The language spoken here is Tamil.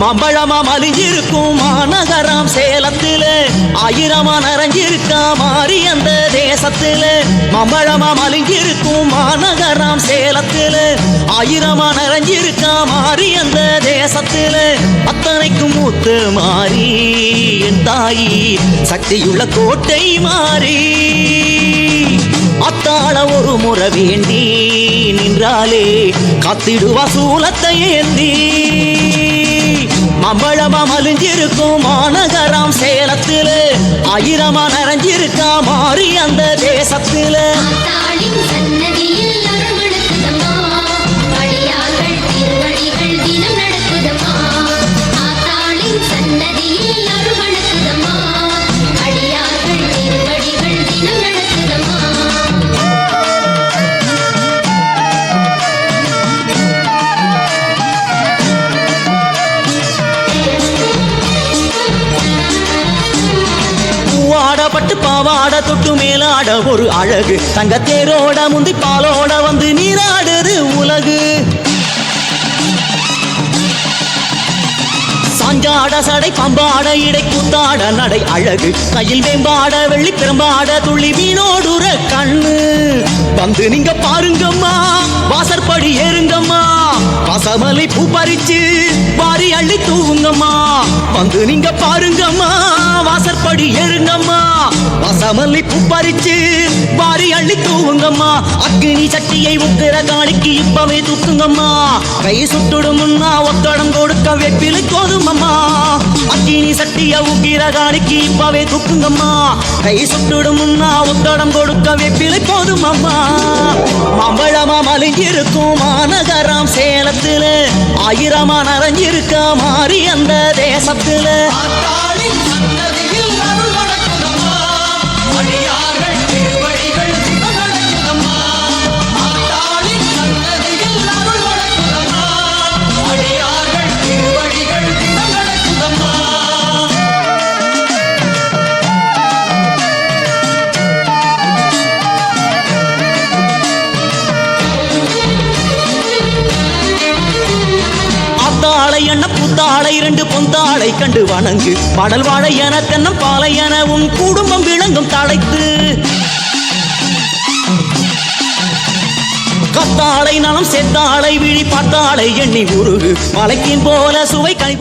மம்பழமா மலிஞ்சிருக்கும் மாநகரம் சேலத்திலே. ஆயிரமா நிறைஞ்சிருக்கா மாறி அந்த தேசத்திலே. மம்பழமா மலிஞ்சிருக்கும் மாநகரம் சேலத்திலே. ஆயிரமா நிறைஞ்சிருக்கா மாறி அந்த தேசத்திலே. அத்தனைக்கும் மூத்து மாறி என் தாயி சக்தியுள்ள கோட்டை மாறி. அத்தாள ஒரு முறை வேண்டி நின்றாலே காத்திடுவா சூலத்தை ஏந்தி. மம்பளமா மலிஞ்சிருக்கும் மாநகரம் சேலத்துல. ஆயிரமா நிறைஞ்சிருக்கா மாறி அந்த தேசத்துல. ஆட தொட்டு மேலாட ஒரு அழகு. தங்கத்தேரோட முந்தி பாலோட வந்து நீராடுது உலகு. சாஞ்சாட சடை பம்பாட இடை கூத்தாட நடை அழகு. கையில் வேம்பாட வெள்ளி பெரும்பாட துள்ளி மீனோடுற கண்ணு. வந்து நீங்க பாருங்கம்மா. வாசற்படி ஏறுங்கம்மா. பசமலை பூ பறிச்சு வாரி அள்ளி தூவுங்கம்மா. வந்து நீங்க பாருங்கம்மா. வாசற்படி ஏறுங்கம்மா. பசமல்லி பூ பறிச்சு அள்ளி தூவுங்கம்மா. அக்னி சட்டியை உக்கிற காணிக்கு இப்பவே தூக்குங்கம்மா. கை சுட்டுடும் முன்னா ஒத்தடம் கொடுக்க வெப்பிலை கோதுமம்மா. அக்னி சட்டிய உக்கிற காணிக்கு இப்பவே தூக்குங்கம்மா. கை சுட்டுடும் முன்னா ஒத்தடம் கொடுக்க வெப்பிலை போதுமம்மா மாம்பழமா மலிஞ்சிருக்கும் மாநகரம் சேலத்துல. ஆயிரமா நிறைஞ்சிருக்க மாறி அந்த தேசத்துல. அத்தாளை எண்ண புத்தாளை இரண்டு பொந்தாளை கண்டு வணங்கு. மடல் வாழை என தென்னம் பாலை என உன் குடும்பம் விளங்கும் தலைத்து கத்தாளை நலம் செத்தாளை விழி பத்தாளை எண்ணி உருகு. மலைக்கின் போல சுவை கனி